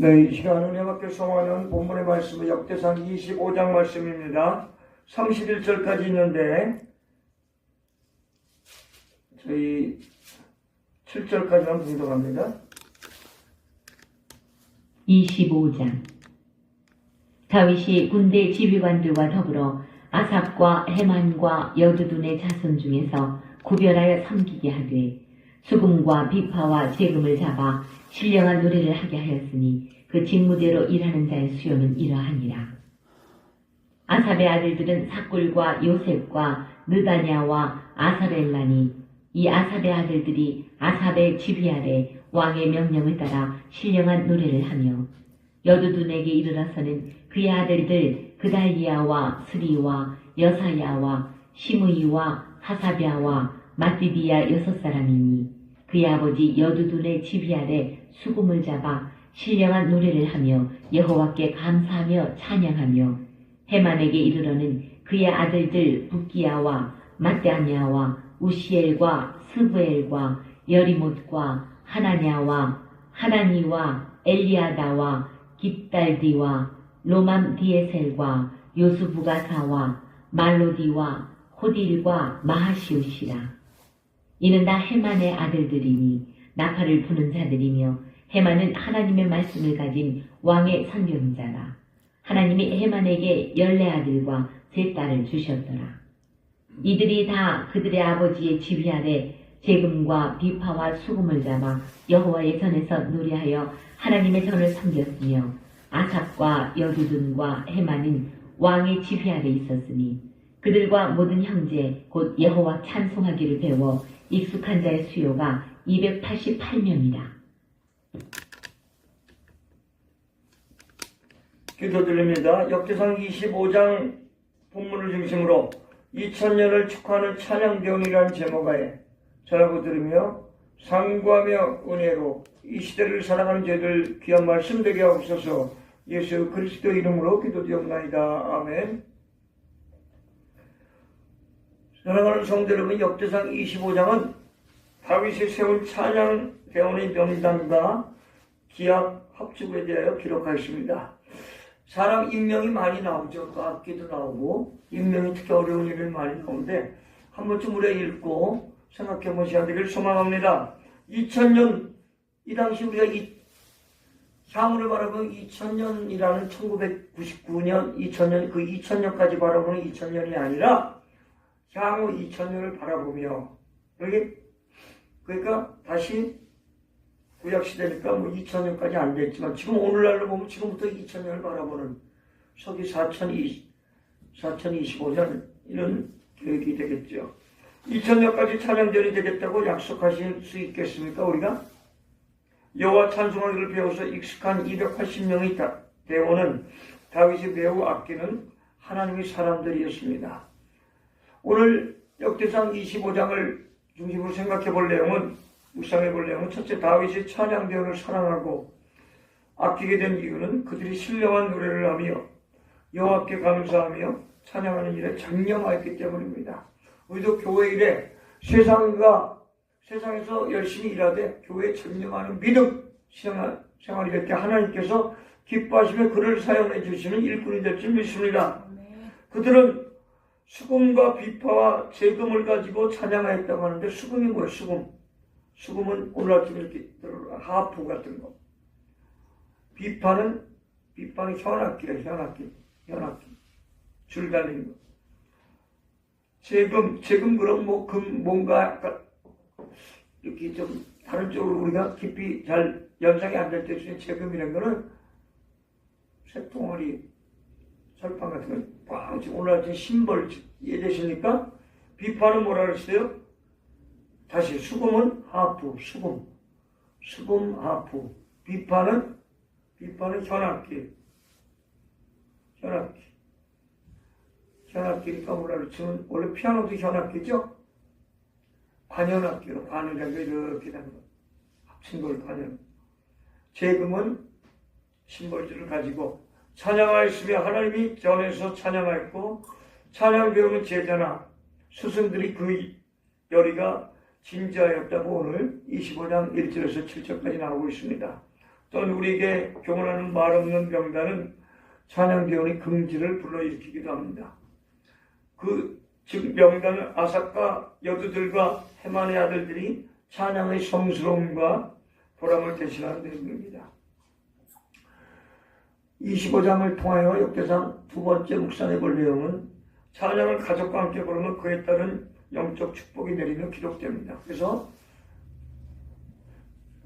네, 이 시간은 은혜밖에 성화는 본문의 말씀은 역대상 25장 말씀입니다. 31절까지 있는데 저희 7절까지만 분석합니다. 25장 다윗이 군대 지휘관들과 더불어 아삽과 해만과 여두둔의 자손 중에서 구별하여 섬기게 하되 수금과 비파와 재금을 잡아 신령한 노래를 하게 하였으니 그 직무대로 일하는 자의 수요는 이러하니라. 아삽의 아들들은 사꿀과 요셉과 느다냐와 아사벨라니 이 아삽의 아들들이 아삽의 지휘 아래 왕의 명령을 따라 신령한 노래를 하며 여두둔에게 이르러서는 그의 아들들 그달리아와 스리와 여사야와 시므이와 하사비아와 마띠디아 여섯 사람이니 그의 아버지 여두둔의 지휘 아래 수금을 잡아 신령한 노래를 하며 여호와께 감사하며 찬양하며 해만에게 이르러는 그의 아들들 북기야와 마따냐와 우시엘과 스브엘과 여리못과 하나냐와 하나니와 엘리아다와 깃달디와 로맘 디에셀과 요수부가사와 말로디와 호딜과 마하시우시라. 이는 다 해만의 아들들이니 나팔을 부는 자들이며 해만은 하나님의 말씀을 가진 왕의 선경자라. 하나님이 해만에게 열네 아들과 세 딸을 주셨더라. 이들이 다 그들의 아버지의 지휘 아래 재금과 비파와 수금을 잡아 여호와의 전에서 노래하여 하나님의 전을 섬겼으며 아삽과 여두둔과 해만은 왕의 지휘 아래 있었으니 그들과 모든 형제 곧 여호와 찬송하기를 배워 익숙한 자의 수요가 288명이라. 기도 드립니다. 역대상 25장 본문을 중심으로 2000년을 축하하는 찬양경이라는 제목하에 전하고 들으며 상구하며 은혜로 이 시대를 살아가는 저희들 귀한 말씀 되게 하옵소서 예수 그리스도 이름으로 기도드옵나이다. 아멘 사랑하는 성도 여러분 역대상 25장은 다윗이 세운 찬양 대원의 명단과 기약 합주에 대하여 기록하였습니다. 사람 인명이 많이 나오죠. 그 악기도 나오고 인명이 특히 어려운 일을 많이 나오는데 한 번쯤 우리가 읽고 생각해 보셔야 되길 소망합니다. 2000년 이 당시 우리가 이 향후를 바라보는 2000년이라는 1999년, 2000년 그 2000년까지 바라보는 2000년이 아니라 향후 2000년을 바라보며 여기 그러니까 다시 구약 시대니까 뭐 2000년까지 안 됐지만 지금 오늘날로 보면 지금부터 2000년을 바라보는 서기 4020, 4025년 이런 계획이 되겠죠. 2000년까지 찬양전이 되겠다고 약속하실 수 있겠습니까? 우리가 여호와 찬송하기를 배워서 익숙한 280명의 다- 대원은 다윗이 매우 아끼는 하나님의 사람들이었습니다. 오늘 역대상 25장을 중심으로 생각해 볼 내용은 묵상해 볼 내용은 첫째 다윗이 찬양대원을 사랑하고 아끼게 된 이유는 그들이 신령한 노래를 하며 여호와께 감사하며 찬양하는 일에 장념하였기 때문입니다. 우리도 교회 일에 세상과 세상에서 열심히 일하되 교회에 전념하는 믿음 생활, 생활이 될때 하나님께서 기뻐하시며 그를 사용해 주시는 일꾼이 될 줄 믿습니다. 그들은 수금과 비파와 재금을 가지고 찬양하였다고 하는데 수금이 뭐예요? 수금. 수금은 오늘 아침에 이렇게 들어 하프 같은 거. 비파는 비파는 현악기예요. 현악기. 현악기. 줄 달린 거. 재금 재금 그럼 뭐금 뭔가 약간 이렇게 좀 다른 쪽으로 우리가 깊이 잘 연상이 안 될때 중에 재금이라는 거는 새통아리 설판 같은 거 꽝 지금 오늘 아침 심벌 이해되십니까? 비파는 뭐라 그랬어요? 다시 수금은 하프 수금. 수금 하프. 비파는 비파는 현악기. 현악기. 현악기니까 뭐라 그랬지만 원래 피아노도 현악기죠? 관현악기로 게 이렇게 되는 거 합친 걸 관현. 재금은 심벌지를 가지고 찬양하였으며 하나님이 전에서 찬양하였고 찬양 배우는 제자나 스승들이 그 열의가 진지하였다고 오늘 25장 1절에서 7절까지 나오고 있습니다. 또는 우리에게 교훈하는 말 없는 명단은 찬양대원이 긍지를 불러일으키기도 합니다. 그, 즉, 명단은 아삭과 여두들과 해만의 아들들이 찬양의 성스러움과 보람을 대신하는 내용입니다. 25장을 통하여 역대상 두 번째 묵상해 볼 내용은 찬양을 가족과 함께 부르면 그에 따른 영적 축복이 내리며 기록됩니다. 그래서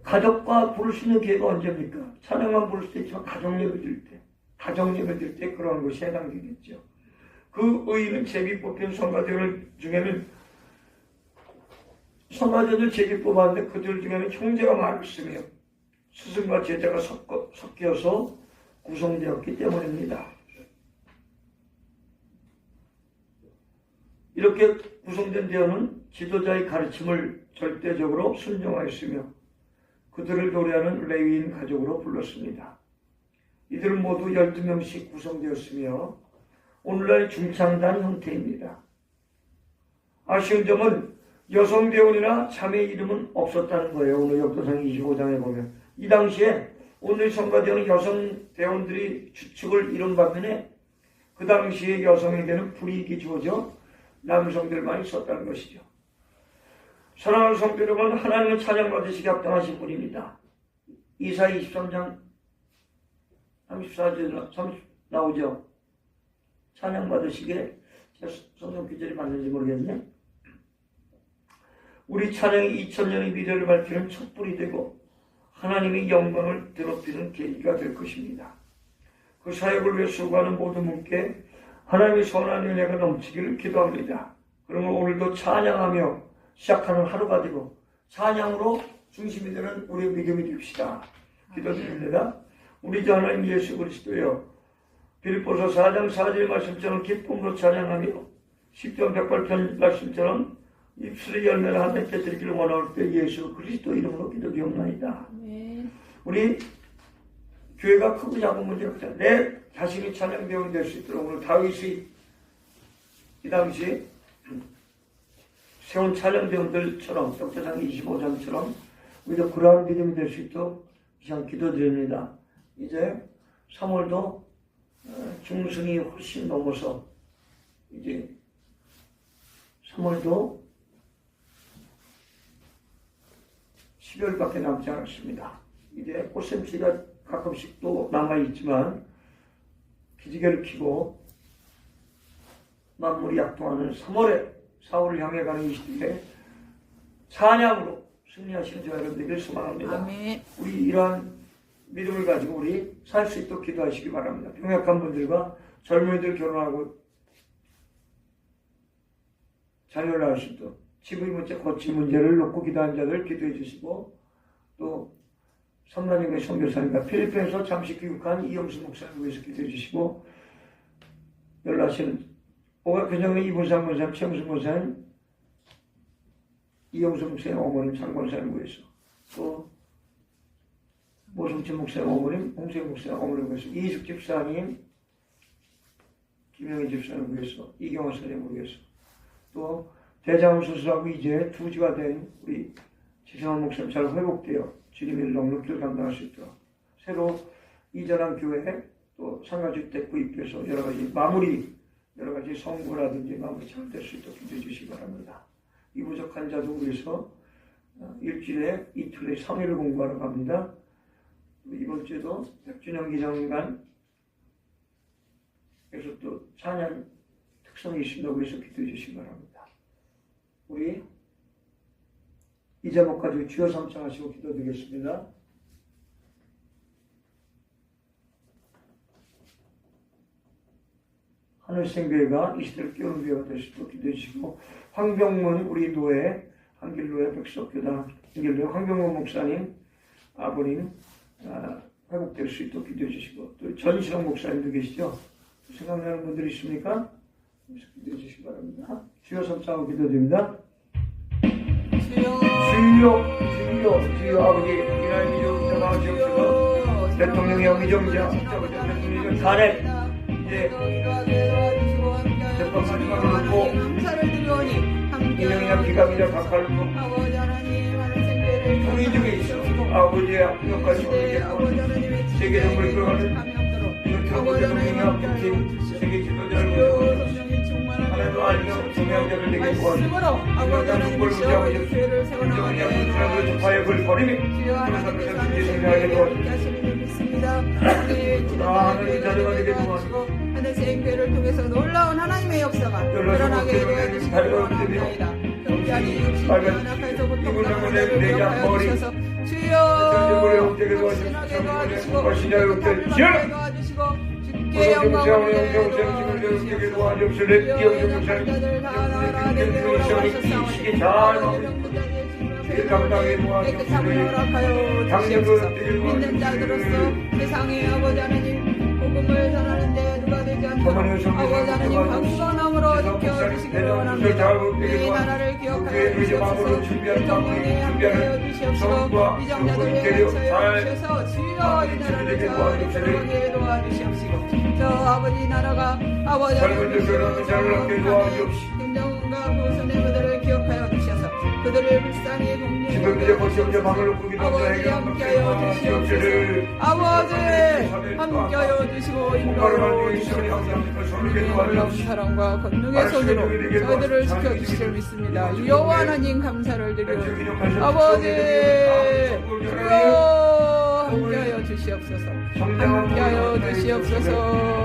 가족과 부를 수 있는 기회가 언제입니까? 찬양만 부를 수도 있지만 가족 예배 드릴 때, 가정 예배 드릴 때 그런 것이 해당되겠죠. 그 의의는 제비 뽑힌 성가대들 중에는 성가대들 제비 뽑았는데 그들 중에는 형제가 많았으며 스승과 제자가 섞어, 섞여서 구성되었기 때문입니다. 이렇게 구성된 대원은 지도자의 가르침을 절대적으로 순종하였으며 그들을 노래하는 레위인 가족으로 불렀습니다. 이들은 모두 12명씩 구성되었으며 오늘날 중창단 형태입니다. 아쉬운 점은 여성 대원이나 자매 이름은 없었다는 거예요. 오늘 역도상 25장에 보면. 이 당시에 오늘 성가대원은 여성 대원들이 주축을 이룬 반면에 그 당시에 여성에게는 불이익이 주어져 남성들만 있었다는 것이죠. 사랑하는 성도 여러분, 하나님은 찬양받으시기 합당하신 분입니다. 이사 23장 34절 30 나오죠. 찬양받으시게 제 성경 기절이 맞는지 모르겠네. 우리 찬양이 2000년의 미래를 밝히는 촛불이 되고 하나님의 영광을 드높이는 계기가 될 것입니다. 그 사역을 위해 수고하는 모든 분께 하나님의 선한 은혜가 넘치기를 기도합니다. 그러면 오늘도 찬양하며 시작하는 하루가 되고 찬양으로 중심이 되는 우리의 믿음이 됩시다. 기도드립니다. 우리 주 하나님 예수 그리스도여 빌보서 4장 4절 말씀처럼 기쁨으로 찬양하며 10장 108편 말씀처럼 입술의 열매를 하나님께 드리기를 원할 때 예수 그리스도 이름으로 기도드옵나이다. 우리 교회가 크고 작은 문제 없다. 내 자신이 찬양 배우이 될수 있도록 오늘 다윗이 이 당시 세운 찬양 배우들처럼 역대상 25장처럼 우리도 그러한 믿음이 될 수 있도록 이상 기도드립니다. 이제 3월도 어, 중순이 훨씬 넘어서 이제 3월도 10월밖에 남지 않았습니다. 이제 꽃샘씨가 가끔씩 또 남아있지만 기지개를 켜고 만물이 약동하는 3월에 4월을 향해 가는 이 시대에 찬양으로 승리하시는 저와 여러분들을 소망합니다. 아멘. 우리 이러한 믿음을 가지고 우리 살 수 있도록 기도하시기 바랍니다. 병약한 분들과 젊은이들 결혼하고 자녀를 낳을 수 있도록 집의 문제, 거치 문제를 놓고 기도한 자들 기도해 주시고 또 선남님과 선교사님과 필리핀에서 잠시 귀국한 이영수 목사님 위해서 기도해 주시고 연락하시는 오가 교장의 이분상 권사님, 최영수 권사님, 이영수 목사님 어머님, 장권사님 위해서 또 모성진 목사님 어머님, 홍세영 목사님 어머님 위해서 이숙 집사님, 김영희 집사님 위해서 이경화 선생님 위해서 또 대장암 수술하고 이제 투지가 된 우리 지성한 목사님 잘 회복되어 넉넉히를 감당할 수 있도록 새로 이전한 교회 또 상가주택 구입해서 여러 가지 마무리 여러 가지 성구라든지 마무리 잘 될 수 있도록 기도해 주시기 바랍니다. 이 부족한 자도 위해서 어, 일주일에 이틀에 3일을 공부하러 갑니다. 이번 주에도 백준영 기장관 그래서 또 찬양 특성이 있습니다. 위해서 기도해 주시기 바랍니다. 우리 이 제목 가지고 주여 삼창하시고 기도드리겠습니다. 하늘생교회가 이 시대를 깨우는 교회가 있도록 기도해 주시고 황병문 우리 노예 한길로의 백석교단 한길로의 황병문 목사님 아버님 아, 회복될 수 있도록 기도해 주시고 또 전신홍 목사님도 계시죠? 생각나는 분들 있습니까? 기도해 주시기 바랍니다. 주여 삼창하고 기도드립니다. 주여. 주여 주여 주여 아버지 이날 미국 대마시옵소서 대통령의 의정자 대통령의 탄핵 이제 재판 마지막을 놓고 인형이나 기감이나 생배를 우리 중에 있어 아버지의 지혜에 들어가는 감염도록 이거 아버지 하나님 함께 하여 세계 지도자를 알며 중요자를 내게 말씀으로 아버지 교회를 세워나가게 도와주시옵소서 함께 하시는 줄 믿습니다 하나님의 지도자를 도와주시고 하늘 생교회를 통해서 놀라운 하나님의 역사가 경기하니 육신과 나를 기억하여 주셔서 주여 확신하게 도와주시고 확신하게 도와주시고 주께 영광을 믿는 자들로서 세상에 아버지 하나님 복음을 전하는데 누가 되지 않도록 아버지 하나님 강건함으로 지켜주시기를 원합니다 이 나라를 기억하여 주시옵소서. 대통령에 함께하여 주시옵시고 위정자들에 감싸여 주셔서. 주여 이 나라를 잘 도와주시옵시고. 저 아버지 나라가 아버지 하나님 김정은과 후손의 그들을 기억하여 주셔서 그들을 불쌍히 없냐 방을 놓고 기도하여 아버지 함께하여 주시옵소서 아버지 함께하여 주시고 인도하여 주시옵소서 사랑과 권능의 손으로 저희들을 지켜주시길 믿습니다 여호와 하나님 감사를 드리오 아버지 주여 함께하여 주시옵소서 함께하여 주시옵소서